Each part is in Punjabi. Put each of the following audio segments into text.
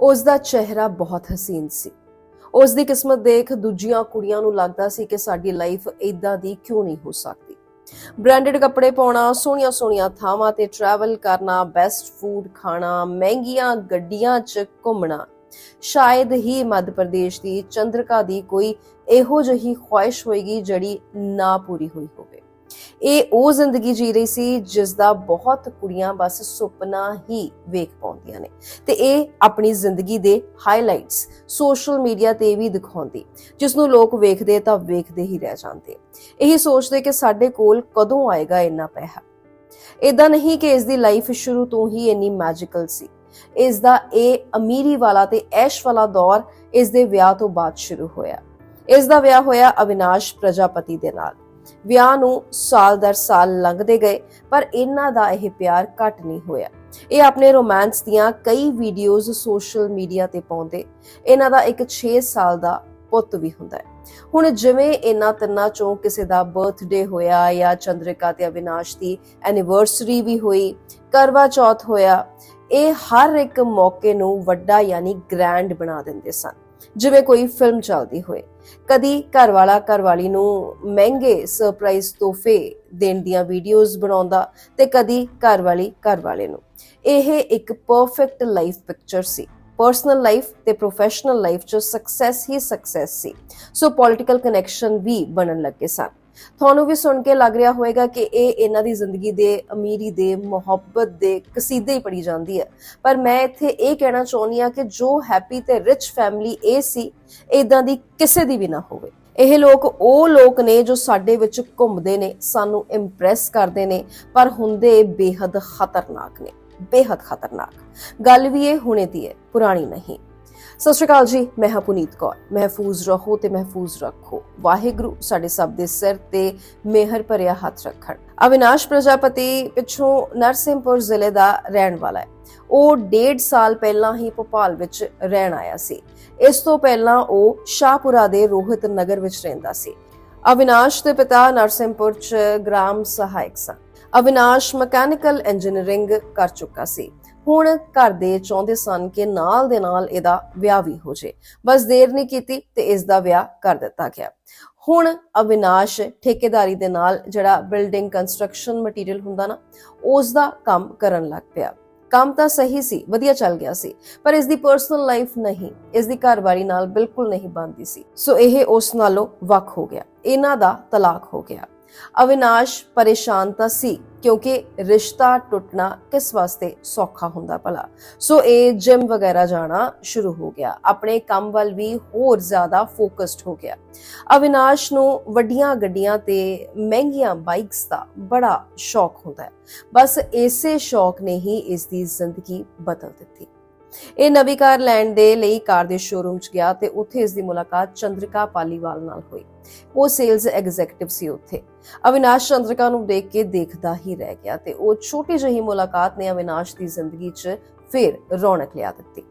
ਉਸ ਦਾ ਚਿਹਰਾ ਬਹੁਤ ਹਸੀਨ ਸੀ। ਉਸ ਦੀ ਕਿਸਮਤ ਦੇਖ ਦੂਜੀਆਂ ਕੁੜੀਆਂ ਨੂੰ ਲੱਗਦਾ ਸੀ ਕਿ ਸਾਡੀ ਲਾਈਫ ਇਦਾਂ ਦੀ ਕਿਉਂ ਨਹੀਂ ਹੋ ਸਕਦੀ। ਬ੍ਰਾਂਡਡ ਕੱਪੜੇ ਪਾਉਣਾ ਸੋਹਣੀਆਂ ਸੋਹਣੀਆਂ ਥਾਵਾਂ ਤੇ ਟਰੈਵਲ ਕਰਨਾ ਬੈਸਟ ਫੂਡ ਖਾਣਾ, ਮਹਿੰਗੀਆਂ ਗੱਡੀਆਂ 'ਚ ਘੁੰਮਣਾ, ਸ਼ਾਇਦ ਹੀ ਮੱਧ ਪ੍ਰਦੇਸ਼ ਦੀ ਚੰਦਰਕਾ ਦੀ ਕੋਈ ਇਹੋ ਜਿਹੀ ਖੁਆਇਸ਼ ਹੋਏਗੀ ਜਿਹੜੀ ਨਾ ਪੂਰੀ ਹੋਈ ਹੋਵੇ। ਇਹ ਉਹ ਜ਼ਿੰਦਗੀ ਜੀ ਰਹੀ ਸੀ ਜਿਸ ਦਾ ਬਹੁਤ ਕੁੜੀਆਂ ਬਸ ਸੁਪਨਾ ਹੀ ਵੇਖ ਪਾਉਂਦੀਆਂ ਨੇ। ਤੇ ਇਹ ਆਪਣੀ ਜ਼ਿੰਦਗੀ ਦੇ ਹਾਈਲਾਈਟਸ ਸੋਸ਼ਲ ਮੀਡੀਆ ਤੇ ਵੀ ਦਿਖਾਉਂਦੀ ਜਿਸ ਨੂੰ ਲੋਕ ਵੇਖਦੇ ਤਾਂ ਵੇਖਦੇ ਹੀ ਰਹਿ ਜਾਂਦੇ। ਇਹੀ ਸੋਚਦੇ ਕਿ ਸਾਡੇ ਕੋਲ ਕਦੋਂ ਆਏਗਾ ਇੰਨਾ ਪੈਸਾ? ਇਦਾਂ ਨਹੀਂ ਕਿ ਇਸ ਦੀ ਲਾਈਫ ਸ਼ੁਰੂ ਤੋਂ ਹੀ ਇੰਨੀ ਮੈਜੀਕਲ ਸੀ। ਇਸ ਦਾ ਇਹ ਅਮੀਰੀ ਵਾਲਾ ਤੇ ਐਸ਼ ਵਾਲਾ ਦੌਰ ਇਸ ਦੇ ਵਿਆਹ ਤੋਂ ਬਾਅਦ ਸ਼ੁਰੂ ਹੋਇਆ। ਇਸ ਦਾ ਵਿਆਹ ਹੋਇਆ ਅਵਿਨਾਸ਼ ਪ੍ਰਜਾਪਤੀ ਦੇ ਨਾਲ। ਵਿਆਹ ਨੂੰ ਸਾਲ ਦਰ ਸਾਲ ਲੰਘਦੇ ਗਏ, ਪਰ ਇਹਨਾਂ ਦਾ ਇਹ ਪਿਆਰ ਘਟ ਨਹੀਂ ਹੋਇਆ। ਇਹ ਆਪਣੇ ਰੋਮਾਂਸ ਦੀਆਂ ਕਈ ਵੀਡੀਓਜ਼ ਸੋਸ਼ਲ ਮੀਡੀਆ ਤੇ ਪਾਉਂਦੇ, ਇਹਨਾਂ ਦਾ ਇੱਕ 6 ਸਾਲ ਦਾ ਪੁੱਤ ਵੀ ਹੁੰਦਾ ਹੈ। ਹੁਣ ਜਿਵੇਂ ਇਹਨਾਂ ਤਿੰਨਾਂ ਚੋਂ ਕਿਸੇ ਦਾ ਬਰਥਡੇ ਹੋਇਆ ਜਾਂ ਚੰਦਰਿਕਾ ਤੇ ਅਵਿਨਾਸ਼ ਦੀ ਐਨੀਵਰਸਰੀ ਵੀ ਹੋਈ, ਕਰਵਾ ਚੌਥ ਹੋਇਆ, ਇਹ ਹਰ ਇੱਕ ਮੌਕੇ ਨੂੰ ਵੱਡਾ ਯਾਨੀ ਗ੍ਰੈਂਡ ਬਣਾ ਦਿੰਦੇ ਸਨ। ਜਿਵੇਂ ਕੋਈ ਫਿਲਮ ਚੱਲਦੀ ਹੋਏ। ਕਦੀ ਘਰ ਵਾਲਾ ਘਰ ਵਾਲੀ ਨੂੰ ਮਹਿੰਗੇ ਸਰਪ੍ਰਾਈਜ਼ ਤੋਹਫੇ ਦੇਣ ਦੀਆਂ ਵੀਡੀਓਜ਼ ਬਣਾਉਂਦਾ ਤੇ ਕਦੀ ਘਰ ਵਾਲੀ ਘਰ ਵਾਲੇ ਨੂੰ। ਇਹ ਇੱਕ ਪਰਫੈਕਟ ਲਾਈਫ ਪਿਕਚਰ ਸੀ। ਪਰਸਨਲ ਲਾਈਫ ਤੇ ਪ੍ਰੋਫੈਸ਼ਨਲ ਲਾਈਫ ਚ ਸਕਸੈਸ ਹੀ ਸਕਸੈਸ ਸੀ। ਸੋ ਪੋਲਿਟੀਕਲ ਕਨੈਕਸ਼ਨ ਵੀ ਬਣਨ ਲੱਗੇ ਸਨ। ਤੁਹਾਨੂੰ ਵੀ ਸੁਣ ਕੇ ਲੱਗ ਰਿਹਾ ਹੋਵੇਗਾ ਕਿ ਇਹ ਇਹਨਾਂ ਦੀ ਜ਼ਿੰਦਗੀ ਦੇ, ਅਮੀਰੀ ਦੇ, ਮੁਹੱਬਤ ਦੇ ਕਸੀਦੇ ਹੀ ਪੜੀ ਜਾਂਦੀ ਹੈ। ਪਰ ਮੈਂ ਇੱਥੇ ਇਹ ਕਹਿਣਾ ਚਾਹੁੰਦੀ ਹਾਂ ਕਿ ਜੋ ਹੈਪੀ ਤੇ ਰਿਚ ਫੈਮਿਲੀ ਇਹ ਸੀ ਇਦਾਂ ਦੀ ਕਿਸੇ ਦੀ ਵੀ ਨਾ ਹੋਵੇ। ਇਹ ਲੋਕ ਉਹ ਲੋਕ ਨੇ ਜੋ ਸਾਡੇ ਵਿੱਚ ਘੁੰਮਦੇ ਨੇ, ਸਾਨੂੰ ਇੰਪ੍ਰੈਸ ਕਰਦੇ ਨੇ, ਪਰ ਹੁੰਦੇ ਬੇਹੱਦ ਖਤਰਨਾਕ ਨੇ। ਬੇਹੱਦ ਖਤਰਨਾਕ। ਗੱਲ ਵੀ ਇਹ ਹੁਣੇ ਦੀ ਹੈ, ਪੁਰਾਣੀ ਨਹੀਂ। ਸਤਿ ਸ਼੍ਰੀ ਅਕਾਲ ਜੀ, ਮੈਂ ਹਾਂ ਪੁਨੀਤ ਕੌਰ। ਮਹਿਫੂਜ਼ ਰਹੋ ਤੇ ਮਹਿਫੂਜ਼ ਰੱਖੋ। ਵਾਹਿਗੁਰੂ ਸਾਡੇ ਸਭ ਦੇ ਸਿਰ ਤੇ ਮਿਹਰ ਭਰਿਆ ਹੱਥ ਰੱਖਣ। ਅਵਿਨਾਸ਼ ਪ੍ਰਜਾਪਤੀ ਪਿੱਛੋਂ ਨਰਸਿੰਹਪੁਰ ਜ਼ਿਲ੍ਹੇ ਦਾ ਰਹਿਣ ਵਾਲਾ ਹੈ। ਉਹ ਡੇਢ ਸਾਲ ਪਹਿਲਾਂ ਹੀ ਭੋਪਾਲ ਵਿੱਚ ਰਹਿਣ ਆਇਆ ਸੀ। ਇਸ ਤੋਂ ਪਹਿਲਾਂ ਉਹ ਸ਼ਾਹਪੁਰਾ ਦੇ ਰੋਹਿਤ ਨਗਰ ਵਿੱਚ ਰਹਿੰਦਾ ਸੀ। ਅਵਿਨਾਸ਼ ਦੇ ਪਿਤਾ ਨਰਸਿੰਹਪੁਰ ਚ ਗ੍ਰਾਮ ਸਹਾਇਕ ਸਨ। ਅਵਿਨਾਸ਼ ਮਕੈਨੀਕਲ ਇੰਜੀਨੀਅਰਿੰਗ ਕਰ ਚੁੱਕਾ ਸੀ। ਹੁਣ ਘਰ ਦੇ ਚਾਹੁੰਦੇ ਸਨ ਕਿ ਨਾਲ ਦੇ ਨਾਲ ਇਹਦਾ ਵਿਆਹ ਵੀ ਹੋ ਜੇ। ਬਸ ਦੇਰ ਨਹੀਂ ਕੀਤੀ ਤੇ ਇਸ ਦਾ ਵਿਆਹ ਕਰ ਦਿੱਤਾ ਗਿਆ। ਹੁਣ ਅਵਿਨਾਸ਼ ਠੇਕੇਦਾਰੀ ਦੇ ਨਾਲ ਜਿਹੜਾ ਬਿਲਡਿੰਗ ਕੰਸਟਰਕਸ਼ਨ ਮਟੀਰੀਅਲ ਹੁੰਦਾ ਨਾ ਉਸ ਦਾ ਕੰਮ ਕਰਨ ਲੱਗ ਪਿਆ। ਕੰਮ ਤਾਂ ਸਹੀ ਸੀ, ਵਧੀਆ ਚੱਲ ਗਿਆ ਸੀ, ਪਰ ਇਸ ਦੀ ਪਰਸਨਲ ਲਾਈਫ ਨਹੀਂ ਇਸ ਦੀ ਘਰਵਾਰੀ ਨਾਲ ਬਿਲਕੁਲ ਨਹੀਂ ਬੰਦੀ ਸੀ। ਸੋ ਇਹ ਉਸ ਨਾਲੋਂ ਵੱਖ ਹੋ ਗਿਆ। ਇਹਨਾਂ ਦਾ ਤਲਾਕ ਹੋ ਗਿਆ। ਅਵਿਨਾਸ਼ ਪਰੇਸ਼ਾਨ ਤਾਂ ਸੀ, ਕਿਉਂਕਿ ਰਿਸ਼ਤਾ ਟੁੱਟਣਾ ਕਿਸ ਵਾਸਤੇ ਸੌਖਾ ਹੁੰਦਾ ਭਲਾ? ਸੋ ਇਹ ਜਿਮ ਵਗੈਰਾ ਜਾਣਾ ਸ਼ੁਰੂ ਹੋ ਗਿਆ। ਆਪਣੇ ਕੰਮ ਵੱਲ ਵੀ ਹੋਰ ਜ਼ਿਆਦਾ ਫੋਕਸਡ ਹੋ ਗਿਆ। ਅਵਿਨਾਸ਼ ਨੂੰ ਵੱਡੀਆਂ ਗੱਡੀਆਂ ਤੇ ਮਹਿੰਗੀਆਂ ਬਾਈਕਸ ਦਾ ਬੜਾ ਸ਼ੌਕ ਹੁੰਦਾ ਹੈ। ਬਸ ਇਸੇ ਸ਼ੌਕ ਨੇ ਹੀ ਇਸ ਦੀ ਜ਼ਿੰਦਗੀ ਬਦਲ ਦਿੱਤੀ। ਇਹ ਨਵੀਂ ਕਾਰ ਲੈਣ ਦੇ ਲਈ ਕਾਰ ਦੇ ਸ਼ੋਰੂਮ 'ਚ ਗਿਆ ਤੇ ਉੱਥੇ ਇਸ ਦੀ ਮੁਲਾਕਾਤ ਚੰਦਰਿਕਾ ਪਾਲੀਵਾਲ ਨਾਲ ਹੋਈ। ਉਹ ਸੇਲਸ ਐਗਜ਼ੀਕਟਿਵ ਸੀ ਉੱਥੇ। ਅਵਿਨਾਸ਼ ਚੰਦਰਿਕਾ ਨੂੰ ਦੇਖ ਕੇ ਦੇਖਦਾ ਹੀ ਰਹਿ ਗਿਆ ਤੇ ਉਹ ਛੋਟੀ ਜਿਹੀ ਮੁਲਾਕਾਤ ਨੇ ਅਵਿਨਾਸ਼ ਦੀ ਜ਼ਿੰਦਗੀ 'ਚ ਫਿਰ ਰੌਣਕ ਲਿਆ ਦਿੱਤੀ।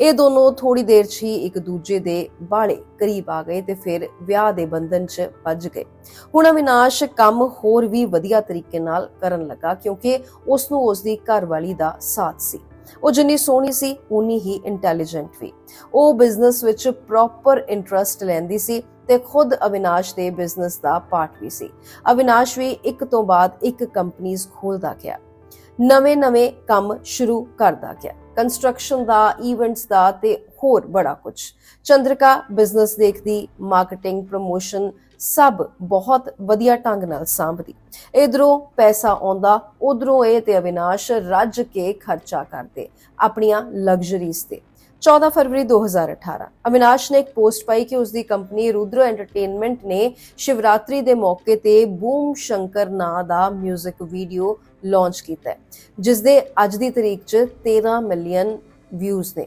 ਇਹ ਦੋਨੋਂ ਥੋੜੀ ਦੇਰ 'ਚ ਹੀ ਇੱਕ ਦੂਜੇ ਦੇ ਬਾਲੇ ਕਰੀਬ ਆ ਗਏ ਤੇ ਫਿਰ ਵਿਆਹ ਦੇ ਬੰਧਨ 'ਚ ਵੱਜ ਗਏ। ਹੁਣ ਅਵਿਨਾਸ਼ ਕੰਮ ਹੋਰ ਵੀ ਵਧੀਆ ਤਰੀਕੇ ਨਾਲ ਕਰਨ ਲੱਗਾ ਕਿਉਂਕਿ ਉਸ ਨੂੰ ਉਸ ਦੀ ਘਰਵਾਲੀ ਦਾ ਸਾਥ ਸੀ। ਉਹ ਜਿੰਨੀ ਸੋਹਣੀ ਸੀ ਉਨੀ ਹੀ ਇੰਟੈਲੀਜੈਂਟ ਵੀ। ਉਹ ਬਿਜ਼ਨਸ ਵਿੱਚ ਪ੍ਰੋਪਰ ਇੰਟਰਸਟ ਲੈਂਦੀ ਸੀ ਤੇ ਖੁਦ ਅਵਿਨਾਸ਼ ਦੇ ਬਿਜ਼ਨਸ ਦਾ ਪਾਰਟ ਵੀ ਸੀ। ਅਵਿਨਾਸ਼ ਵੀ ਇੱਕ ਤੋਂ ਬਾਅਦ ਇੱਕ ਕੰਪਨੀਆਂ ਖੋਲਦਾ ਗਿਆ। ਨਵੇਂ-ਨਵੇਂ ਕੰਮ ਸ਼ੁਰੂ ਕਰਦਾ ਗਿਆ। ਕੰਸਟਰਕਸ਼ਨ ਦਾ ਇਵੈਂਟਸ ਦਾ ਤੇ ਹੋਰ ਬੜਾ ਕੁਝ ਚੰਦਰਿਕਾ ਬਿਜ਼ਨਸ ਦੇਖਦੀ ਮਾਰਕੀਟਿੰਗ ਪ੍ਰੋਮੋਸ਼ਨ ਸਭ ਬਹੁਤ ਵਧੀਆ ਢੰਗ ਨਾਲ ਸੰਭਦੀ। ਇਧਰੋਂ ਪੈਸਾ ਆਉਂਦਾ ਉਧਰੋਂ ਇਹ ਤੇ ਅਵਿਨਾਸ਼ ਰੱਜ ਕੇ ਖਰਚਾ ਕਰਦੇ ਆਪਣੀਆਂ ਲਗਜ਼ਰੀਜ਼ ਤੇ। 14 ਫਰਵਰੀ 2018 ਅਵਿਨਾਸ਼ ਨੇ ਇੱਕ ਪੋਸਟ ਪਾਈ ਕਿ ਉਸ ਦੀ ਕੰਪਨੀ ਰੁਦਰੋ ਐਂਟਰਟੇਨਮੈਂਟ ਨੇ ਸ਼ਿਵਰਾਤਰੀ ਦੇ ਮੌਕੇ ਤੇ ਬੂਮ ਸ਼ੰਕਰ ਨਾਂ ਦਾ 뮤직 ਵੀਡੀਓ ਲਾਂਚ ਕੀਤਾ ਹੈ ਜਿਸ ਦੇ ਅੱਜ ਦੀ ਤਰੀਕ 'ਚ 13 ਮਿਲੀਅਨ ਵਿਊਜ਼ ਨੇ।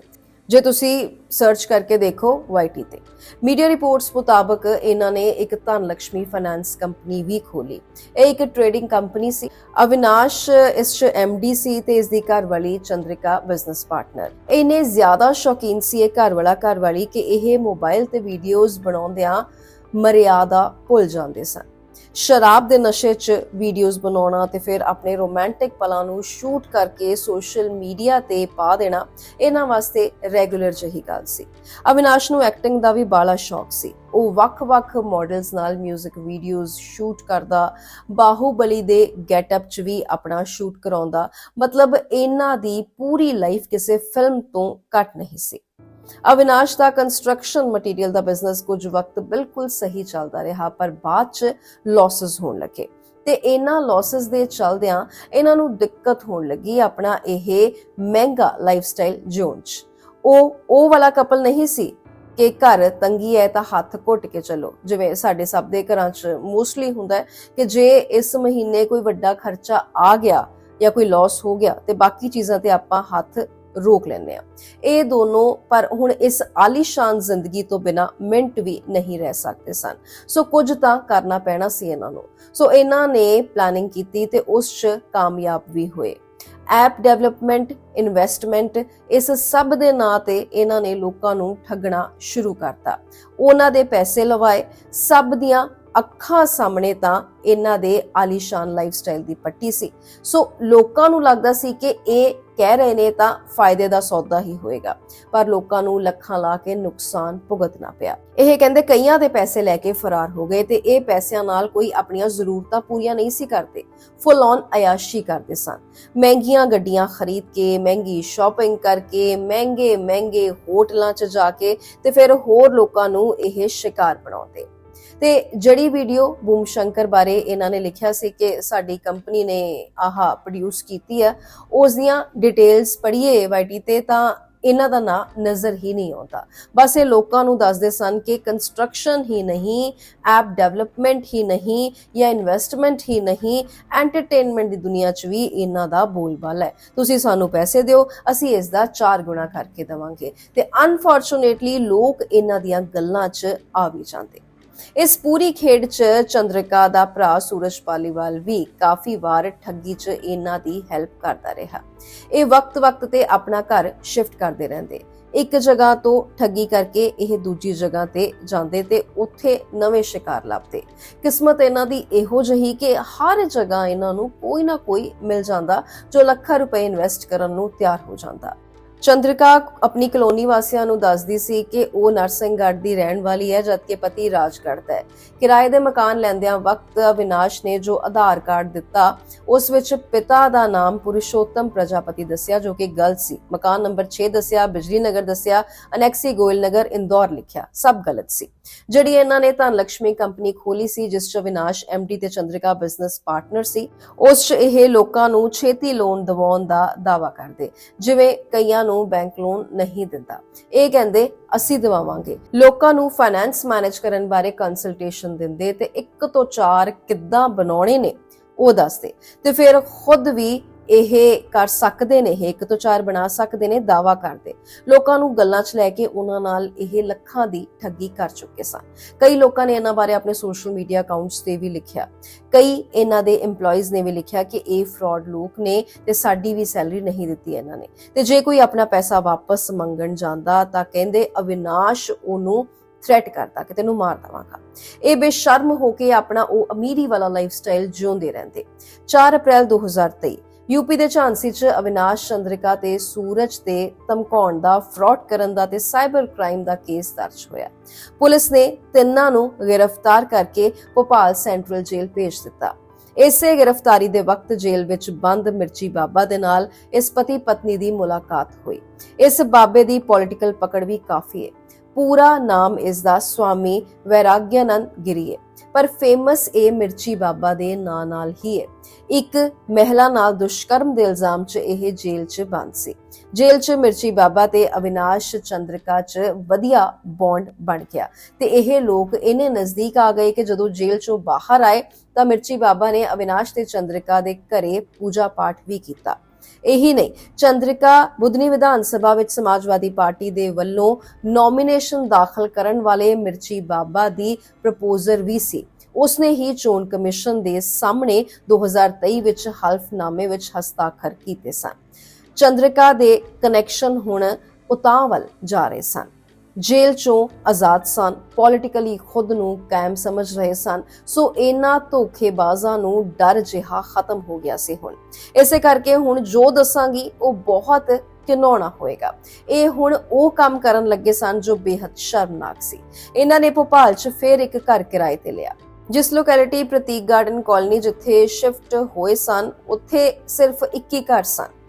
ਜੇ ਤੁਸੀਂ ਸਰਚ ਕਰਕੇ ਦੇਖੋ YT ਤੇ। ਮੀਡੀਆ ਰਿਪੋਰਟਸ ਮੁਤਾਬਕ ਇਹਨਾਂ ਨੇ ਇੱਕ ਧਨ ਲక్ష్ਮੀ ਫਾਈਨਾਂਸ ਕੰਪਨੀ ਵੀ ਖੋਲੀ ਇਹ ਇੱਕ ਟ੍ਰੇਡਿੰਗ ਕੰਪਨੀ ਸੀ। ਅਵਿਨਾਸ਼, ਇਸ ਚ ਐਮਡੀ ਸੀ ਤੇ ਇਸ ਦੀ ਘਰਵਾਲੀ ਚੰਦਰਿਕਾ ਬਿਜ਼ਨਸ ਪਾਰਟਨਰ ਇਹਨੇ ਜ਼ਿਆਦਾ ਸ਼ੌਕੀਨ ਸੀ ਇਹ ਘਰਵਾਲਾ ਘਰਵਾਲੀ ਕਿ ਇਹ ਮੋਬਾਈਲ ਤੇ ਵੀਡੀਓਜ਼ ਬਣਾਉਂਦਿਆਂ ਮਰਿਆਦਾ ਭੁੱਲ ਜਾਂਦੇ ਸਨ। ਸ਼ਰਾਬ ਦੇ ਨਸ਼ੇ 'ਚ ਵੀਡੀਓਜ਼ ਬਣਾਉਣਾ ਤੇ ਫਿਰ ਆਪਣੇ ਰੋਮਾਂਟਿਕ ਪਲਾਂ ਨੂੰ ਸ਼ੂਟ ਕਰਕੇ ਸੋਸ਼ਲ ਮੀਡੀਆ ਤੇ ਪਾ ਦੇਣਾ, ਇਹਨਾਂ ਵਾਸਤੇ ਰੈਗੂਲਰ ਜਿਹੀ ਗੱਲ ਸੀ। ਅਵਿਨਾਸ਼ ਨੂੰ ਐਕਟਿੰਗ ਦਾ ਵੀ ਬਾਲਾ ਸ਼ੌਕ ਸੀ। ਉਹ ਵੱਖ-ਵੱਖ ਮਾਡਲਸ ਨਾਲ 뮤직 ਵੀਡੀਓਜ਼ ਸ਼ੂਟ ਕਰਦਾ, ਬਾਹੂਬਲੀ ਦੇ ਗੈਟਅਪ 'ਚ ਵੀ ਆਪਣਾ ਸ਼ੂਟ ਕਰਾਉਂਦਾ। ਮਤਲਬ ਇਹਨਾਂ ਦੀ ਪੂਰੀ ਲਾਈਫ ਕਿਸੇ ਫਿਲਮ ਤੋਂ ਘੱਟ ਨਹੀਂ ਸੀ। ਅਵਿਨਾਸ਼ ਦਾ ਕੰਸਟਰਕਸ਼ਨ ਮਟੀਰੀਅਲ ਦਾ ਬਿਜ਼ਨਸ ਕੁਝ ਵਕਤ ਬਿਲਕੁਲ ਸਹੀ ਚੱਲਦਾ ਰਿਹਾ, ਪਰ ਬਾਅਦ 'ਚ ਲਾਸਸ ਹੋਣ ਲੱਗੇ। ਤੇ ਇਹਨਾਂ ਲਾਸਸ ਦੇ ਚਲਦਿਆਂ ਇਹਨਾਂ ਨੂੰ ਦਿੱਕਤ ਹੋਣ ਲੱਗੀ ਆਪਣਾ ਇਹ ਮਹਿੰਗਾ ਲਾਈਫਸਟਾਈਲ ਜਿਉਣ 'ਚ। ਉਹ ਉਹ ਵਾਲਾ ਕਪਲ ਨਹੀਂ ਸੀ ਕਿ ਘਰ ਤੰਗੀ ਹੈ ਤਾਂ ਹੱਥ ਘੁੱਟ ਕੇ ਚੱਲੋ। ਜਿਵੇਂ ਸਾਡੇ ਸਭ ਦੇ ਘਰਾਂ 'ਚ ਮੋਸਟਲੀ ਹੁੰਦਾ ਹੈ ਕਿ ਜੇ ਇਸ ਮਹੀਨੇ ਕੋਈ ਵੱਡਾ ਖਰਚਾ ਆ ਗਿਆ ਜਾਂ ਕੋਈ ਲਾਸ ਹੋ ਗਿਆ, ਤੇ ਬਾਕੀ ਚੀਜ਼ਾਂ ਤੇ ਆਪਾਂ ਹੱਥ ਰੋਕ ਲੈਂਦੇ ਆ ਇਹ ਦੋਨੋਂ ਪਰ ਹੁਣ ਇਸ ਆਲੀਸ਼ਾਨ ਜ਼ਿੰਦਗੀ ਤੋਂ ਬਿਨਾ ਮਿੰਟ ਵੀ ਨਹੀਂ ਰਹਿ ਸਕਦੇ ਸਨ। ਸੋ ਕੁਝ ਤਾਂ ਕਰਨਾ ਪੈਣਾ ਸੀ ਇਹਨਾਂ ਨੂੰ। ਸੋ ਇਹਨਾਂ ਨੇ ਪਲਾਨਿੰਗ ਕੀਤੀ ਤੇ ਉਸ 'ਚ ਕਾਮਯਾਬ ਵੀ ਹੋਏ। ਐਪ ਡਿਵੈਲਪਮੈਂਟ, ਇਨਵੈਸਟਮੈਂਟ, ਇਸ ਸਭ ਦੇ ਨਾਂ ਤੇ ਇਹਨਾਂ ਨੇ ਲੋਕਾਂ ਨੂੰ ਠੱਗਣਾ ਸ਼ੁਰੂ ਕਰਤਾ। ਉਹਨਾਂ ਦੇ ਪੈਸੇ ਲਵਾਏ, ਸਭ ਦੀਆਂ ਅੱਖਾਂ ਸਾਹਮਣੇ ਤਾਂ ਇਹਨਾਂ ਦੇ ਆਲੀਸ਼ਾਨ ਲਾਈਫਸਟਾਈਲ ਦੀ ਪੱਟੀ ਸੀ। ਸੋ ਲੋਕਾਂ ਨੂੰ ਲੱਗਦਾ ਸੀ ਕਿ ਇਹ ਕਹਿ ਰਹੇ ਨੇ ਤਾਂ ਫਾਇਦੇ ਦਾ ਸੌਦਾ ਹੀ ਹੋਏਗਾ, ਪਰ ਲੋਕਾਂ ਨੂੰ ਲੱਖਾਂ ਲਾ ਕੇ ਨੁਕਸਾਨ ਭੁਗਤਣਾ ਪਿਆ। ਇਹ ਕਹਿੰਦੇ ਕਈਆਂ ਦੇ ਪੈਸੇ ਲੈ ਕੇ ਫਰਾਰ ਹੋ ਗਏ ਤੇ ਇਹ ਪੈਸਿਆਂ ਨਾਲ ਕੋਈ ਆਪਣੀਆਂ ਜ਼ਰੂਰਤਾਂ ਪੂਰੀਆਂ ਨਹੀਂ ਸੀ ਕਰਦੇ ਫੁੱਲ ਔਨ ਅਯਾਸ਼ੀ ਕਰਦੇ ਸਨ। ਮਹਿੰਗੀਆਂ ਗੱਡੀਆਂ ਖਰੀਦ ਕੇ, ਮਹਿੰਗੀ ਸ਼ਾਪਿੰਗ ਕਰਕੇ ਮਹਿੰਗੇ ਮਹਿੰਗੇ ਹੋਟਲਾਂ 'ਚ ਜਾ ਕੇ ਤੇ ਫਿਰ ਹੋਰ ਲੋਕਾਂ ਨੂੰ ਇਹ ਸ਼ਿਕਾਰ ਬਣਾਉਂਦੇ। ਤੇ ਜੜੀ ਵੀਡੀਓ ਬੂਮ ਸ਼ੰਕਰ ਬਾਰੇ ਇਹਨਾਂ ਨੇ ਲਿਖਿਆ ਸੀ ਕਿ ਸਾਡੀ ਕੰਪਨੀ ਨੇ ਆਹ ਪ੍ਰੋਡਿਊਸ ਕੀਤੀ ਹੈ ਉਸ ਦੀਆਂ ਡਿਟੇਲਸ ਪੜ੍ਹੀਏ ਵਾਈਟੀ ਤੇ ਤਾਂ ਇਹਨਾਂ ਦਾ ਨਾਂ ਨਜ਼ਰ ਹੀ ਨਹੀਂ ਆਉਂਦਾ। ਬਸ ਇਹ ਲੋਕਾਂ ਨੂੰ ਦੱਸਦੇ ਸਨ ਕਿ ਕੰਸਟਰਕਸ਼ਨ ਹੀ ਨਹੀਂ ਐਪ ਡਿਵੈਲਪਮੈਂਟ ਹੀ ਨਹੀਂ ਜਾਂ ਇਨਵੈਸਟਮੈਂਟ ਹੀ ਨਹੀਂ ਐਂਟਰਟੇਨਮੈਂਟ ਦੀ ਦੁਨੀਆ 'ਚ ਵੀ ਇਹਨਾਂ ਦਾ ਬੋਲਬਾਲਾ ਹੈ। ਤੁਸੀਂ ਸਾਨੂੰ ਪੈਸੇ ਦਿਓ, ਅਸੀਂ ਇਸ ਦਾ 4 ਗੁਣਾ ਕਰਕੇ ਦੇਵਾਂਗੇ। ਤੇ ਅਨਫੋਰਚੂਨੇਟਲੀ ਲੋਕ ਇਹਨਾਂ ਦੀਆਂ ਗੱਲਾਂ 'ਚ ਆ ਵੀ ਜਾਂਦੇ। ਇਸ ਪੂਰੀ ਖੇਡ 'ਚ ਚੰਦਰਿਕਾ ਦਾ ਭਰਾ ਸੂਰਜ ਪਾਲੀਵਾਲ ਵੀ ਕਾਫੀ ਵਾਰ ਠੱਗੀ 'ਚ ਇਹਨਾਂ ਦੀ ਹੈਲਪ ਕਰਦਾ ਰਿਹਾ। ਇਹ ਵਕਤ-ਵਕਤ ਤੇ ਆਪਣਾ ਘਰ ਸ਼ਿਫਟ ਕਰਦੇ ਰਹਿੰਦੇ। ਇੱਕ ਜਗ੍ਹਾ ਤੋਂ ਠੱਗੀ ਕਰਕੇ ਇਹ ਦੂਜੀ ਜਗ੍ਹਾ ਤੇ ਜਾਂਦੇ ਤੇ ਉੱਥੇ ਨਵੇਂ ਸ਼ਿਕਾਰ ਲੱਭਦੇ। ਕਿਸਮਤ ਇਹਨਾਂ ਦੀ ਇਹੋ ਜਿਹੀ ਕਿ ਹਰ ਜਗ੍ਹਾ ਇਹਨਾਂ ਨੂੰ ਕੋਈ ਨਾ ਕੋਈ ਮਿਲ ਜਾਂਦਾ ਜੋ ਲੱਖਾਂ ਰੁਪਏ ਇਨਵੈਸਟ ਕਰਨ ਨੂੰ ਤਿਆਰ ਹੋ ਜਾਂਦਾ। ਚੰਦਰਿਕਾ ਆਪਣੀ ਕਲੋਨੀ ਵਾਸੀਆਂ ਨੂੰ ਦੱਸਦੀ ਸੀ ਕਿ ਉਹ ਨਰਸਿੰਘਗੜ੍ਹ ਦੀ ਰਹਿਣ ਵਾਲੀ ਹੈ ਜਦਕਿ ਪਤੀ ਰਾਜਗੜ੍ਹ ਦਾ ਹੈ। ਕਿਰਾਏ ਦੇ ਮਕਾਨ ਲੈਂਦਿਆਂ ਵਕਤ ਅਵਿਨਾਸ਼ ਨੇ ਜੋ ਆਧਾਰ ਕਾਰਡ ਦਿੱਤਾ, ਉਸ ਵਿੱਚ ਪਿਤਾ ਦਾ ਨਾਮ ਪੁਰਸ਼ੋਤਮ ਪ੍ਰਜਾਪਤੀ ਦੱਸਿਆ, ਜੋ ਕਿ ਗਲਤ ਸੀ। ਮਕਾਨ ਨੰਬਰ 6 ਦੱਸਿਆ, ਬਿਜਲੀ ਨਗਰ ਦੱਸਿਆ, ਅਨੈਕਸੀ ਗੋਇਲ ਨਗਰ, ਇੰਦੌਰ ਲਿਖਿਆ। ਸਭ ਗਲਤ ਸੀ। ਜਿਹੜੀ ਇਹਨਾਂ ਨੇ ਤਾਂ ਲక్ష్ਮੀ ਕੰਪਨੀ ਖੋਲੀ ਸੀ, ਜਿਸ 'ਚ ਅਵਿਨਾਸ਼ ਐਮਡੀ ਤੇ ਚੰਦਰਿਕਾ ਬਿਜ਼ਨਸ ਪਾਰਟਨਰ ਸੀ, ਉਸ 'ਚ ਇਹ ਲੋਕਾਂ ਨੂੰ ਛੇਤੀ ਲੋਨ ਦਿਵਾਉਣ ਦਾ ਦਾਵਾ ਕਰਦੇ। ਜਿਵੇਂ ਕਈਆਂ ਨੂੰ ਬੈਂਕ ਲੋਨ ਨਹੀਂ ਦਿੰਦਾ। ਇਹ ਕਹਿੰਦੇ, ਅਸੀਂ ਦਿਵਾਵਾਂਗੇ। ਲੋਕਾਂ ਨੂੰ ਫਾਈਨੈਂਸ ਮੈਨੇਜ ਕਰਨ ਬਾਰੇ ਕੰਸਲਟੇਸ਼ਨ ਦਿੰਦੇ ਤੇ ਇੱਕ ਤੋਂ ਚਾਰ ਕਿੱਦਾਂ ਬਣਾਉਣੇ ਨੇ, ਉਹ ਦੱਸਦੇ। ਤੇ ਫਿਰ ਖੁਦ ਵੀ ਇਹ ਕਰ ਸਕਦੇ ਨੇ, ਇਹ ਇੱਕ ਤੋਂ ਚਾਰ ਬਣਾ ਸਕਦੇ ਨੇ ਦਾਵਾ ਕਰਦੇ। ਲੋਕਾਂ ਨੂੰ ਗੱਲਾਂ 'ਚ ਲੈ ਕੇ ਉਹਨਾਂ ਨਾਲ ਇਹ ਲੱਖਾਂ ਦੀ ਠੱਗੀ ਕਰ ਚੁੱਕੇ ਸਨ। ਕਈ ਲੋਕਾਂ ਨੇ ਇਹਨਾਂ ਬਾਰੇ ਆਪਣੇ ਸੋਸ਼ਲ ਮੀਡੀਆ ਅਕਾਊਂਟਸ ਤੇ ਵੀ ਲਿਖਿਆ। ਕਈ ਇਹਨਾਂ ਦੇ EMPLOYEES ਨੇ ਵੀ ਲਿਖਿਆ ਕਿ ਇਹ ਫਰਾਡ ਲੋਕ ਨੇ ਤੇ ਸਾਡੀ ਵੀ ਸੈਲਰੀ ਨਹੀਂ ਦਿੱਤੀ ਇਹਨਾਂ ਨੇ। ਤੇ ਜੇ ਕੋਈ ਆਪਣਾ ਪੈਸਾ ਵਾਪਸ ਮੰਗਣ ਜਾਂਦਾ ਤਾਂ ਕਹਿੰਦੇ ਅਵਿਨਾਸ਼ ਉਹਨੂੰ ਥ੍ਰੈਟ ਕਰਦਾ ਕਿ ਤੈਨੂੰ ਮਾਰ ਦਵਾਂਗਾ। ਇਹ ਬੇਸ਼ਰਮ ਹੋ ਕੇ ਆਪਣਾ ਉਹ ਅਮੀਰੀ ਵਾਲਾ ਲਾਈਫਸਟਾਈਲ ਜਿਉਂਦੇ ਰਹਿੰਦੇ। 4 ਅਪ੍ਰੈਲ 2023 ਯੂਪੀ ਦੇ ਝਾਂਸੀ 'ਚ ਅਵਿਨਾਸ਼ ਚੰਦਰਿਕਾ ਤੇ ਸੂਰਜ ਤੇ ਧਮਕਾਉਣ ਦਾ, ਫਰਾਡ ਕਰਨ ਦਾ ਤੇ ਸਾਈਬਰ ਕ੍ਰਾਈਮ ਦਾ ਕੇਸ ਦਰਜ ਹੋਇਆ। ਪੁਲਿਸ ਨੇ ਤਿੰਨਾਂ ਨੂੰ ਗ੍ਰਿਫਤਾਰ ਕਰਕੇ ਭੋਪਾਲ ਸੈਂਟਰਲ ਜੇਲ੍ਹ ਭੇਜ ਦਿੱਤਾ। ਇਸੇ ਗ੍ਰਿਫਤਾਰੀ ਦੇ ਵਕਤ ਜੇਲ੍ਹ ਵਿੱਚ ਬੰਦ ਮਿਰਚੀ ਬਾਬਾ ਦੇ ਨਾਲ ਇਸ ਪਤੀ ਪਤਨੀ ਦੀ ਮੁਲਾਕਾਤ ਹੋਈ। ਇਸ ਬਾਬੇ ਦੀ ਪੋਲਿਟੀਕਲ ਪਕੜ ਵੀ ਕਾਫੀ ਹੈ। ਪੂਰਾ ਨਾਮ ਇਸ ਦਾ ਸਵਾਮੀ ਵੈਰਾਗਿਆਨੰਦ ਗਿਰੀ ਹੈ। ਪਰ ਫੇਮਸ ਇਹ ਮਿਰਚੀ ਬਾਬਾ ਦੇ ਨਾਂ ਨਾਲ ਹੀ ਹੈ। ਇੱਕ ਮਹਿਲਾ ਨਾਲ ਦੁਸ਼ਕਰਮ ਦੇ ਇਲਜ਼ਾਮ 'ਚ ਇਹ ਜੇਲ੍ਹ 'ਚ ਬੰਦ ਸੀ। ਜੇਲ੍ਹ 'ਚ ਮਿਰਚੀ ਬਾਬਾ ਤੇ ਅਵਿਨਾਸ਼ ਚੰਦਰਕਾ 'ਚ ਵਧੀਆ ਬੌਂਡ ਬਣ ਗਿਆ ਤੇ ਇਹ ਲੋਕ ਇਹਨੇ ਨਜ਼ਦੀਕ ਆ ਗਏ ਕਿ ਜਦੋਂ ਜੇਲ੍ਹ 'ਚੋਂ ਬਾਹਰ ਆਏ ਤਾਂ ਮਿਰਚੀ ਬਾਬਾ ਨੇ ਅਵਿਨਾਸ਼ ਤੇ ਚੰਦਰਕਾ ਦੇ ਘਰੇ ਪੂਜਾ ਪਾਠ ਵੀ ਕੀਤਾ। ਇਹੀ ਨਹੀਂ, ਚੰਦਰਿਕਾ ਬੁਧਨੀ ਵਿਧਾਨ ਸਭਾ ਵਿੱਚ ਸਮਾਜਵਾਦੀ ਪਾਰਟੀ ਦੇ ਵੱਲੋਂ ਨੋਮੀਨੇਸ਼ਨ ਦਾਖਲ ਕਰਨ ਵਾਲੇ ਮਿਰਚੀ ਬਾਬਾ ਦੀ ਪ੍ਰਪੋਜ਼ਰ ਵੀ ਸੀ। ਉਸਨੇ ਹੀ ਚੋਣ ਕਮਿਸ਼ਨ ਦੇ ਸਾਹਮਣੇ 2023 ਵਿੱਚ ਹਲਫਨਾਮੇ ਵਿੱਚ ਹਸਤਾਖਰ ਕੀਤੇ ਸਨ। ਚੰਦਰਿਕਾ ਦੇ ਕਨੈਕਸ਼ਨ ਹੁਣ ਉਤਾਂਹ ਵੱਲ ਜਾ ਰਹੇ ਸਨ। ਜੇਲ੍ਹ ਚੋਂ ਆਜ਼ਾਦ ਸਨ ਪੋਲਿਟਿਕਲੀ ਖੁਦ ਨੂੰ ਕਾਇਮ ਸਮਝ ਰਹੇ ਸਨ। ਸੋ ਇਹਨਾਂ ਧੋਖੇਬਾਜ਼ਾਂ ਨੂੰ ਡਰ ਜਿਹਾ ਖਤਮ ਹੋ ਗਿਆ ਸੀ ਹੁਣ। ਇਸੇ ਕਰਕੇ ਹੁਣ ਜੋ ਦੱਸਾਂਗੀ, ਉਹ ਬਹੁਤ ਘਿਨਾਉਣਾ ਹੋਏਗਾ। ਇਹ ਹੁਣ ਉਹ ਕੰਮ ਕਰਨ ਲੱਗੇ ਸਨ ਜੋ ਬੇहद ਸ਼ਰਮਨਾਕ ਸੀ। ਇਹਨਾਂ ਨੇ ਭੋਪਾਲ 'ਚ ਫਿਰ ਇੱਕ ਘਰ ਕਿਰਾਏ ਤੇ ਲਿਆ। ਜਿਸ ਲੋਕੈਲਿਟੀ ਪ੍ਰਤੀਕ ਗਾਰਡਨ ਕਾਲਨੀ ਜਿੱਥੇ ਸ਼ਿਫਟ ਹੋਏ ਸਨ, ਉੱਥੇ ਸਿਰਫ 21 ਘਰ ਸਨ।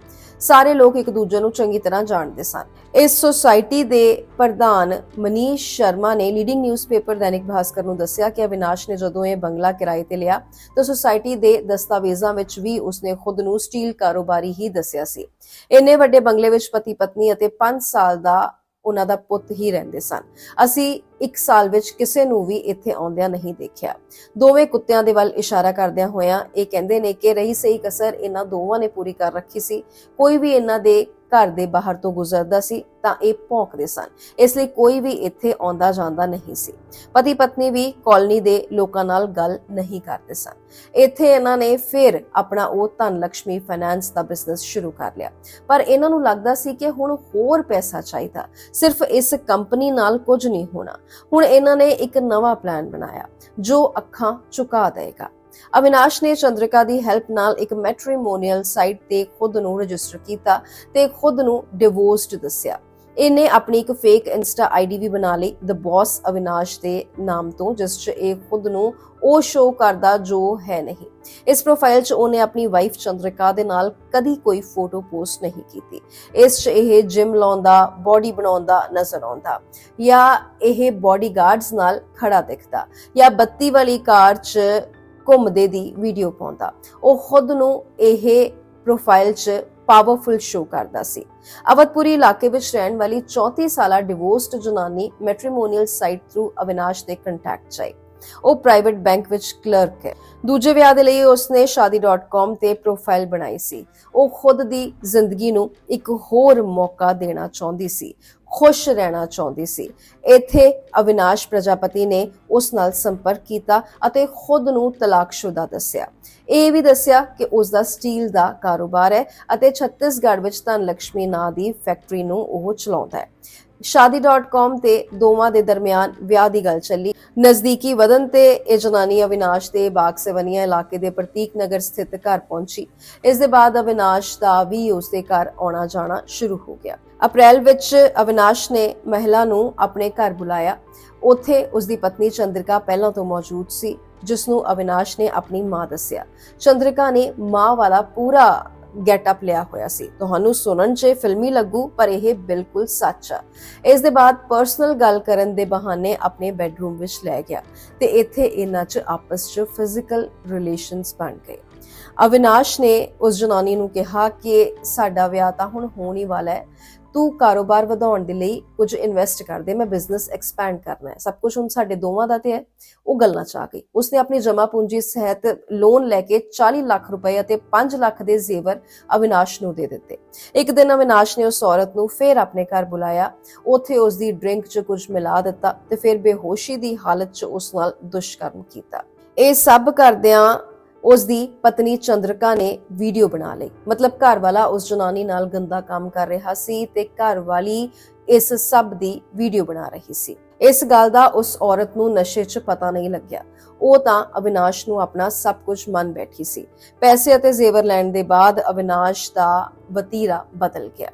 ਸਾਰੇ ਲੋਕ ਇੱਕ ਦੂਜੇ ਨੂੰ ਚੰਗੀ ਤਰ੍ਹਾਂ ਜਾਣਦੇ ਸਨ। ਇਸ ਸੁਸਾਇਟੀ ਦੇ ਪ੍ਰਧਾਨ ਮਨੀਸ਼ ਸ਼ਰਮਾ ਨੇ ਲੀਡਿੰਗ ਨਿਊਜ਼ਪੇਪਰ ਦੈਨਿਕ ਭਾਸਕਰ ਨੂੰ ਦੱਸਿਆ ਕਿ ਅਵਿਨਾਸ਼ ਨੇ ਜਦੋਂ ਇਹ ਬੰਗਲਾ ਕਿਰਾਏ ਤੇ ਲਿਆ, ਤਾਂ ਸੁਸਾਇਟੀ ਦੇ ਦਸਤਾਵੇਜ਼ਾਂ ਵਿੱਚ ਵੀ ਉਸਨੇ ਖੁਦ ਨੂੰ ਸਟੀਲ ਕਾਰੋਬਾਰੀ ਹੀ ਦੱਸਿਆ ਸੀ। ਇੰਨੇ ਵੱਡੇ ਬੰਗਲੇ ਵਿੱਚ ਪਤੀ ਪਤਨੀ ਅਤੇ 5 ਸਾਲ ਦਾ ਉਹਨਾਂ ਦਾ ਪੁੱਤ ਹੀ ਰਹਿੰਦੇ ਸਨ। ਅਸੀਂ ਇੱਕ ਸਾਲ ਵਿੱਚ ਕਿਸੇ ਨੂੰ ਵੀ ਇੱਥੇ ਆਉਂਦਿਆਂ ਨਹੀਂ ਦੇਖਿਆ। ਦੋਵੇਂ ਕੁੱਤਿਆਂ ਦੇ ਵੱਲ ਇਸ਼ਾਰਾ ਕਰਦਿਆਂ ਹੋਇਆਂ ਇਹ ਕਹਿੰਦੇ ਨੇ ਕਿ ਰਹੀ ਸਹੀ ਕਸਰ ਇਹਨਾਂ ਦੋਵਾਂ ਨੇ ਪੂਰੀ ਕਰ ਰੱਖੀ ਸੀ। ਕੋਈ ਵੀ ਇਹਨਾਂ ਦੇ ਘਰ ਦੇ ਬਾਹਰ ਤੋਂ ਗੁਜ਼ਰਦਾ ਸੀ ਤਾਂ ਇਹ ਭੌਂਕਦੇ ਸਨ। ਇਸ ਲਈ ਕੋਈ ਵੀ ਇੱਥੇ ਆਉਂਦਾ ਜਾਂਦਾ ਨਹੀਂ ਸੀ। ਪਤੀ ਪਤਨੀ ਵੀ ਕਾਲਨੀ ਦੇ ਲੋਕਾਂ ਨਾਲ ਗੱਲ ਨਹੀਂ ਕਰਦੇ ਸਨ। ਇੱਥੇ ਇਹਨਾਂ ਨੇ ਫਿਰ ਆਪਣਾ ਉਹ ਧਨ ਲక్ష్ਮੀ ਫਾਈਨੈਂਸ ਦਾ ਬਿਜ਼ਨਸ ਸ਼ੁਰੂ ਕਰ ਲਿਆ। ਪਰ ਇਹਨਾਂ ਨੂੰ ਲੱਗਦਾ ਸੀ ਕਿ ਹੁਣ ਹੋਰ ਪੈਸਾ ਚਾਹੀਦਾ। ਸਿਰਫ ਇਸ ਕੰਪਨੀ ਨਾਲ ਕੁਝ ਨਹੀਂ ਹੋਣਾ। ਹੁਣ ਇਹਨਾਂ ਨੇ ਇੱਕ ਨਵਾਂ ਪਲਾਨ ਬਣਾਇਆ, ਜੋ ਅੱਖਾਂ ਝੁਕਾ ਦੇਗਾ। ਅਵਿਨਾਸ਼ ਨੇ ਚੰਦਰਿਕਾ ਦੀ ਹੈਲਪ ਨਾਲ ਇੱਕ ਮੈਟ੍ਰੀਮੋਨੀਅਲ ਸਾਈਟ ਤੇ ਖੁਦ ਨੂੰ ਰਜਿਸਟਰ ਕੀਤਾ ਤੇ ਖੁਦ ਨੂੰ ਡਿਵੋਰਸਡ ਦੱਸਿਆ। ਇਹਨੇ ਆਪਣੀ ਇੱਕ ਫੇਕ ਇੰਸਟਾ ਆਈਡੀ ਵੀ ਬਣਾ ਲਈ ਦ ਬੌਸ ਅਵਿਨਾਸ਼ ਦੇ ਨਾਮ ਤੋਂ, ਜਿਸ 'ਚ ਇਹ ਖੁਦ ਨੂੰ ਉਹ ਸ਼ੋਅ ਕਰਦਾ ਜੋ ਹੈ ਨਹੀਂ। ਇਸ ਪ੍ਰੋਫਾਈਲ 'ਚ ਉਹਨੇ ਆਪਣੀ ਵਾਈਫ ਚੰਦਰਿਕਾ ਦੇ ਨਾਲ ਕਦੀ ਕੋਈ ਫੋਟੋ ਪੋਸਟ ਨਹੀਂ ਕੀਤੀ। ਇਸ 'ਚ ਇਹ ਜਿਮ ਲਾਉਂਦਾ ਬਾਡੀ ਬਣਾਉਂਦਾ, ਨਜ਼ਰ ਆਉਂਦਾ ਜਾਂ ਇਹ ਬਾਡੀਗਾਰਡਸ ਨਾਲ ਖੜਾ ਦਿਖਦਾ ਜਾਂ ਬੱਤੀ ਵਾਲੀ ਕਾਰ 'ਚ ਘੁੰਮਦੇ ਦੀ ਵੀਡੀਓ ਪਾਉਂਦਾ। ਉਹ ਖੁਦ ਨੂੰ ਇਹ ਪ੍ਰੋਫਾਈਲ 'ਚ ਪਾਵਰਫੁਲ ਸ਼ੋ ਕਰਦਾ ਸੀ। ਅਵਧਪੁਰੀ ਇਲਾਕੇ ਵਿੱਚ ਰਹਿਣ ਵਾਲੀ 34 ਸਾਲਾ ਡਿਵੋਰਸਡ ਜਨਾਨੀ ਮੈਟ੍ਰੀਮੋਨੀਅਲ ਸਾਈਟ ਥਰੂ ਅਵਿਨਾਸ਼ ਦੇ ਕੰਟੈਕਟ 'ਚ ਆਈ। ਉਹ ਪ੍ਰਾਈਵੇਟ ਬੈਂਕ ਵਿੱਚ ਕਲਰਕ ਹੈ। ਦੂਜੇ ਵਿਆਹ ਦੇ ਲਈ ਉਸਨੇ shaadi.com ਤੇ ਪ੍ਰੋਫਾਈਲ ਬਣਾਈ ਸੀ। ਉਹ ਖੁਦ ਦੀ ਜ਼ਿੰਦਗੀ ਨੂੰ ਇੱਕ ਹੋਰ ਮੌਕਾ ਦੇਣਾ ਚਾਹੁੰਦੀ ਸੀ, ਖੁਸ਼ ਰਹਿਣਾ ਚਾਹੁੰਦੀ ਸੀ। ਇੱਥੇ ਅਵਿਨਾਸ਼ ਪ੍ਰਜਾਪਤੀ ਨੇ ਉਸ ਨਾਲ ਸੰਪਰਕ ਕੀਤਾ ਅਤੇ ਖੁਦ ਨੂੰ ਤਲਾਕਸ਼ੁਦਾ ਦੱਸਿਆ। ਇਹ ਵੀ ਦੱਸਿਆ ਕਿ ਉਸ ਦਾ ਸਟੀਲ ਦਾ ਕਾਰੋਬਾਰ ਹੈ ਅਤੇ ਛੱਤੀਸਗੜ੍ਹ ਵਿੱਚ ਧਨ ਲక్ష్ਮੀ ਨਾਂ ਦੀ ਫੈਕਟਰੀ ਨੂੰ ਉਹ ਚਲਾਉਂਦਾ ਹੈ। shaadi.com ਤੇ ਦੋਵਾਂ ਦੇ ਦਰਮਿਆਨ ਵਿਆਹ ਦੀ ਗੱਲ ਚੱਲੀ। ਨਜ਼ਦੀਕੀ ਵਦਨ ਤੇ ਇਹ ਜਨਾਨੀ ਅਵਿਨਾਸ਼ ਦੇ ਬਾਗ ਸੇਵਨੀਆ ਇਲਾਕੇ ਦੇ ਪ੍ਰਤੀਕ ਨਗਰ ਸਥਿਤ ਘਰ ਪਹੁੰਚੀ। ਇਸ ਦੇ ਬਾਅਦ ਅਵਿਨਾਸ਼ ਦਾ ਵੀ ਉਸਦੇ ਘਰ ਆਉਣਾ ਜਾਣਾ ਸ਼ੁਰੂ ਹੋ ਗਿਆ। ਅਪ੍ਰੈਲ ਵਿੱਚ ਅਵਿਨਾਸ਼ ਨੇ ਮਹਿਲਾ ਨੂੰ ਆਪਣੇ ਘਰ ਬੁਲਾਇਆ। ਉੱਥੇ ਉਸ ਦੀ ਪਤਨੀ ਚੰਦਰਿਕਾ ਪਹਿਲਾਂ ਤੋਂ ਮੌਜੂਦ ਸੀ ਜਿਸ ਨੂੰ ਅਵਿਨਾਸ਼ ਨੇ ਆਪਣੀ ਮਾਂ ਦੱਸਿਆ। ਚੰਦਰਿਕਾ ਨੇ ਮਾਂ ਵਾਲਾ ਪੂਰਾ ਗੈਟਅਪ ਲਿਆ ਹੋਇਆ ਸੀ। ਤੁਹਾਨੂੰ ਸੁਣਨ 'ਚ ਫਿਲਮੀ ਲੱਗੂ, ਪਰ ਇਹ ਬਿਲਕੁਲ ਸੱਚ ਆ। ਇਸ ਦੇ ਬਾਅਦ ਪਰਸਨਲ ਗੱਲ ਕਰਨ ਦੇ ਬਹਾਨੇ ਆਪਣੇ ਬੈੱਡਰੂਮ ਵਿੱਚ ਲੈ ਗਿਆ ਤੇ ਇੱਥੇ ਇਹਨਾਂ 'ਚ ਆਪਸ 'ਚ ਫਿਜ਼ੀਕਲ ਰਿਲੇਸ਼ਨਸ ਬਣ ਗਏ। ਅਵਿਨਾਸ਼ ਨੇ ਉਸ ਜਨਾਨੀ ਨੂੰ ਕਿਹਾ ਕਿ ਸਾਡਾ ਵਿਆਹ ਤਾਂ ਹੁਣ ਹੋਣ ਹੀ ਵਾਲਾ ਹੈ। ਤੂੰ ਕਾਰੋਬਾਰ ਵਧਾਉਣ ਦੇ ਲਈ ਕੁਝ ਇਨਵੈਸਟ ਕਰ ਦੇ, ਮੈਂ ਬਿਜ਼ਨਸ ਐਕਸਪੈਂਡ ਕਰਨਾ ਹੈ। ਸਭ ਕੁਝ ਹੁਣ ਸਾਡੇ ਦੋਵਾਂ ਦਾ ਤੇ ਹੈ, ਉਹ ਗੱਲਾਂ ਚ ਗਈ। ਉਸਨੇ ਆਪਣੀ ਜਮਾ ਪੂੰਜੀ ਸਹਿਤ ਲੋਨ ਲੈ ਕੇ 40 ਲੱਖ ਰੁਪਏ ਅਤੇ 5 ਲੱਖ ਦੇ ਜ਼ੇਵਰ ਅਵਿਨਾਸ਼ ਨੂੰ ਦੇ ਦਿੱਤੇ। ਇੱਕ ਦਿਨ ਅਵਿਨਾਸ਼ ਨੇ ਉਸ ਔਰਤ ਨੂੰ ਫੇਰ ਆਪਣੇ ਘਰ ਬੁਲਾਇਆ। ਉੱਥੇ ਉਸ ਦੀ ਡਰਿੰਕ 'ਚ ਕੁਝ ਮਿਲਾ ਦਿੱਤਾ ਤੇ ਫਿਰ ਬੇਹੋਸ਼ੀ ਦੀ ਹਾਲਤ 'ਚ ਉਸ ਨਾਲ ਦੁਸ਼ਕਰਮ ਕੀਤਾ। ਇਹ ਸਭ ਕਰਦਿਆਂ ਉਸ ਦੀ ਪਤਨੀ ਚੰਦਰਕਾ ਨੇ ਵੀਡੀਓ ਬਣਾ ਲਈ। ਮਤਲਬ ਘਰ ਵਾਲਾ ਉਸ ਜਨਾਨੀ ਨਾਲ ਗੰਦਾ ਕੰਮ ਕਰ ਰਿਹਾ ਸੀ ਤੇ ਘਰ ਵਾਲੀ ਇਸ ਸਭ ਦੀ ਵੀਡੀਓ ਬਣਾ ਰਹੀ ਸੀ। ਇਸ ਗੱਲ ਦਾ ਉਸ ਔਰਤ ਨੂੰ ਨਸ਼ੇ 'ਚ ਪਤਾ ਨਹੀਂ ਲੱਗਿਆ। ਉਹ ਤਾਂ ਅਵਿਨਾਸ਼ ਨੂੰ ਆਪਣਾ ਸਭ ਕੁਝ ਮੰਨ ਬੈਠੀ ਸੀ। ਪੈਸੇ ਅਤੇ ਜ਼ੇਵਰ ਲੈਣ ਦੇ ਬਾਅਦ ਅਵਿਨਾਸ਼ ਦਾ ਵਤੀਰਾ ਬਦਲ ਗਿਆ।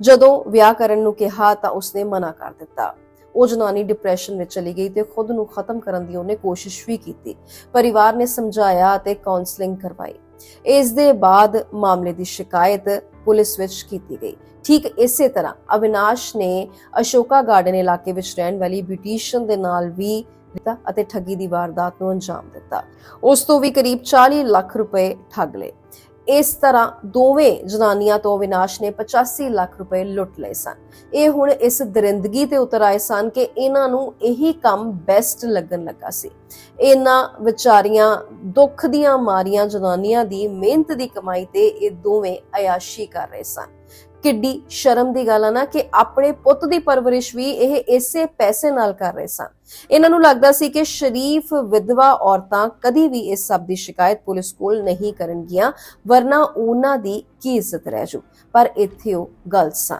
ਜਦੋਂ ਵਿਆਹ ਕਰਨ ਨੂੰ ਕਿਹਾ ਤਾਂ ਉਸਨੇ ਮਨਾ ਕਰ ਦਿੱਤਾ। ਉਹ ਜਨਾਨੀ ਡਿਪਰੈਸ਼ਨ ਵਿੱਚ ਚਲੀ ਗਈ ਤੇ ਖੁਦ ਨੂੰ ਖਤਮ ਕਰਨ ਦੀ ਉਹਨੇ ਕੋਸ਼ਿਸ਼ ਵੀ ਕੀਤੀ। ਪਰਿਵਾਰ ਨੇ ਸਮਝਾਇਆ ਅਤੇ ਕਾਉਂਸਲਿੰਗ ਕਰਵਾਈ। ਇਸ ਦੇ ਬਾਅਦ ਮਾਮਲੇ ਦੀ ਸ਼ਿਕਾਇਤ ਪੁਲਿਸ ਵਿੱਚ ਕੀਤੀ ਗਈ। ਠੀਕ ਇਸੇ ਤਰ੍ਹਾਂ ਅਵਿਨਾਸ਼ ਨੇ ਅਸ਼ੋਕਾ ਗਾਰਡਨ ਇਲਾਕੇ ਵਿੱਚ ਰਹਿਣ ਵਾਲੀ ਬਿਊਟੀਸ਼ੀਅਨ ਦੇ ਨਾਲ ਵੀ ਦਿੱਤਾ ਅਤੇ ਠੱਗੀ ਦੀ ਵਾਰਦਾਤ ਨੂੰ ਅੰਜਾਮ ਦਿੱਤਾ। ਉਸ ਤੋਂ ਵੀ ਕਰੀਬ 40 ਲੱਖ ਰੁਪਏ ਠੱਗ ਲਏ। ਇਸ ਤਰ੍ਹਾਂ ਦੋਵੇਂ ਜਨਾਨੀਆਂ ਤੋਂ ਅਵਿਨਾਸ਼ ਨੇ 85 ਲੱਖ ਰੁਪਏ ਲੁੱਟ ਲਏ ਸਨ। ਇਹ ਹੁਣ ਇਸ ਦਰਿੰਦਗੀ ਤੇ ਉਤਰ ਆਏ ਸਨ ਕਿ ਇਹਨਾਂ ਨੂੰ ਇਹੀ ਕੰਮ ਬੈਸਟ ਲੱਗਣ ਲੱਗਾ ਸੀ। ਇਹਨਾਂ ਵਿਚਾਰੀਆਂ, ਦੁੱਖ ਦੀਆਂ ਮਾਰੀਆਂ ਜਨਾਨੀਆਂ ਦੀ ਮਿਹਨਤ ਦੀ ਕਮਾਈ ਤੇ ਇਹ ਦੋਵੇਂ ਅਯਾਸ਼ੀ ਕਰ ਰਹੇ ਸਨ। ਕਿੱਡੀ ਸ਼ਰਮ ਦੀ ਗੱਲ ਆ ਨਾ ਕਿ ਆਪਣੇ ਪੁੱਤ ਦੀ ਪਰਵਰਿਸ਼ ਵੀ ਇਹ ਇਸੇ ਪੈਸੇ ਨਾਲ ਕਰ ਰਹੇ ਸਨ। ਇਹਨਾਂ ਨੂੰ ਲੱਗਦਾ ਸੀ ਕਿ ਸ਼ਰੀਫ ਵਿਧਵਾ ਔਰਤਾਂ ਕਦੀ ਵੀ ਇਸ ਸਭ ਦੀ ਸ਼ਿਕਾਇਤ ਪੁਲਿਸ ਕੋਲ ਨਹੀਂ ਕਰਨਗੀਆਂ, ਵਰਨਾ ਉਹਨਾਂ ਦੀ ਕੀ ਇੱਜ਼ਤ ਰਹਿ ਜੂ। ਪਰ ਇੱਥੇ ਉਹ ਗਲਤ ਸਨ।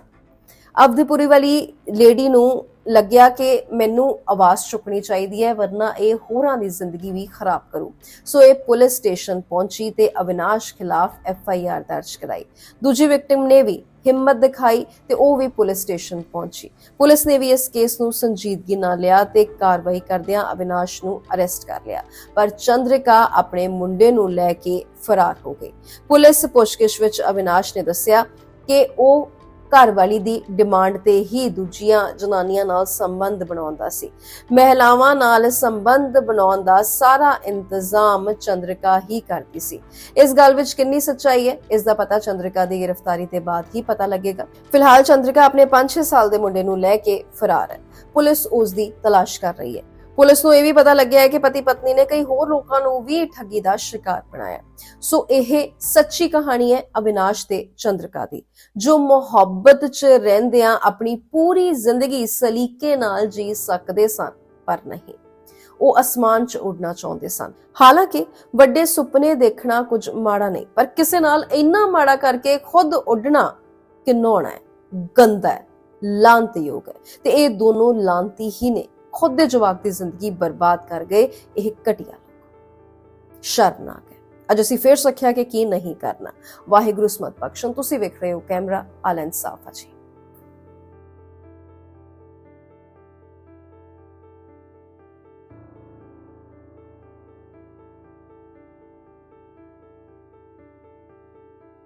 ਅਵਧਪੁਰੀ ਵਾਲੀ ਲੇਡੀ ਨੂੰ ਲੱਗਿਆ ਕਿ ਮੈਨੂੰ ਆਵਾਜ਼ ਚੁੱਕਣੀ ਚਾਹੀਦੀ ਹੈ, ਵਰਨਾ ਇਹ ਹੋਰਾਂ ਦੀ ਜ਼ਿੰਦਗੀ ਵੀ ਖਰਾਬ ਕਰੂ। ਸੋ ਇਹ ਪੁਲਿਸ ਸਟੇਸ਼ਨ ਪਹੁੰਚੀ ਤੇ ਅਵਿਨਾਸ਼ ਖਿਲਾਫ ਐਫ ਆਈ ਆਰ ਦਰਜ ਕਰਾਈ। ਦੂਜੀ ਵਿਕਟਿਮ ਨੇ ਵੀ ਹਿੰਮਤ ਦਿਖਾਈ ਤੇ ਉਹ ਵੀ ਪੁਲਿਸ ਸਟੇਸ਼ਨ ਪਹੁੰਚੀ। ਪੁਲਿਸ ਨੇ ਵੀ ਇਸ ਕੇਸ ਨੂੰ ਸੰਜੀਦਗੀ ਨਾਲ ਲਿਆ ਤੇ ਕਾਰਵਾਈ ਕਰਦਿਆਂ ਅਵਿਨਾਸ਼ ਨੂੰ ਅਰੈਸਟ ਕਰ ਲਿਆ। ਪਰ ਚੰਦਰਿਕਾ ਆਪਣੇ ਮੁੰਡੇ ਨੂੰ ਲੈ ਕੇ ਫਰਾਰ ਹੋ ਗਈ। ਪੁਲਿਸ ਪੁੱਛਗਿੱਛ ਵਿੱਚ ਅਵਿਨਾਸ਼ ਨੇ ਦੱਸਿਆ ਕਿ ਉਹ ਘਰਵਾਲੀ ਦੀ ਡਿਮਾਂਡ ਤੇ ਹੀ ਦੂਜੀਆਂ ਜਨਾਨੀਆਂ ਨਾਲ ਸੰਬੰਧ ਬਣਾਉਂਦਾ ਸੀ। ਮਹਿਲਾਵਾਂ ਨਾਲ ਸੰਬੰਧ ਬਣਾਉਣ ਦਾ ਸਾਰਾ ਇੰਤਜ਼ਾਮ ਚੰਦਰਿਕਾ ਹੀ ਕਰਦੀ ਸੀ। ਇਸ ਗੱਲ ਵਿੱਚ ਕਿੰਨੀ ਸੱਚਾਈ ਹੈ, ਇਸ ਦਾ ਪਤਾ ਚੰਦਰਿਕਾ ਦੀ ਗ੍ਰਿਫਤਾਰੀ ਤੇ ਬਾਅਦ ਹੀ ਪਤਾ ਲੱਗੇਗਾ। ਫਿਲਹਾਲ ਚੰਦਰਿਕਾ ਆਪਣੇ 5-6 ਸਾਲ ਦੇ ਮੁੰਡੇ ਨੂੰ ਲੈ ਕੇ ਫਰਾਰ ਹੈ। ਪੁਲਿਸ ਉਸ ਦੀ ਤਲਾਸ਼ ਕਰ ਰਹੀ ਹੈ। ਪੁਲਿਸ ਨੂੰ ਇਹ ਵੀ ਪਤਾ ਲੱਗਿਆ ਹੈ ਕਿ ਪਤੀ ਪਤਨੀ ਨੇ ਕਈ ਹੋਰ ਲੋਕਾਂ ਨੂੰ ਵੀ ਠੱਗੀ ਦਾ ਸ਼ਿਕਾਰ ਬਣਾਇਆ। ਸੋ ਇਹ ਸੱਚੀ ਕਹਾਣੀ ਹੈ ਅਵਿਨਾਸ਼ ਤੇ ਚੰਦਰਕਾ ਦੀ, ਜੋ ਮੁਹੱਬਤ 'ਚ ਰਹਿੰਦਿਆਂ ਆਪਣੀ ਪੂਰੀ ਜ਼ਿੰਦਗੀ ਸਲੀਕੇ ਨਾਲ ਜੀ ਸਕਦੇ ਸਨ, ਪਰ ਨਹੀਂ। ਉਹ ਅਸਮਾਨ 'ਚ ਉੱਡਣਾ ਚਾਹੁੰਦੇ ਸਨ। ਹਾਲਾਂਕਿ ਵੱਡੇ ਸੁਪਨੇ ਦੇਖਣਾ ਕੁਝ ਮਾੜਾ ਨਹੀਂ, ਪਰ ਕਿਸੇ ਨਾਲ ਇੰਨਾ ਮਾੜਾ ਕਰਕੇ ਖੁਦ ਉੱਡਣਾ ਕਿੰਨੋਣਾ ਹੈ, ਗੰਦਾ ਹੈ, ਲਾਂਤਯੋਗ ਹੈ। ਤੇ ਇਹ ਦੋਨੋਂ ਲਾਂਤੀ ਹੀ ਨੇ। ਖੁਦ ਦੇ ਜਵਾਕ ਦੀ ਜ਼ਿੰਦਗੀ ਬਰਬਾਦ ਕਰ ਗਏ ਇਹ ਘਟੀਆ ਲੋਕ। ਸ਼ਰਮਨਾਕ ਹੈ। ਅੱਜ ਅਸੀਂ ਫੇਰ ਸਿੱਖਿਆ ਕਿ ਕੀ ਨਹੀਂ ਕਰਨਾ। ਵਾਹਿਗੁਰੂ ਸਮਤ ਬਖਸ਼ਣ। ਤੁਸੀਂ ਵੇਖ ਰਹੇ ਹੋ ਕੈਮਰਾ ਆਲ ਇਨਸਾਫ ਜੀ।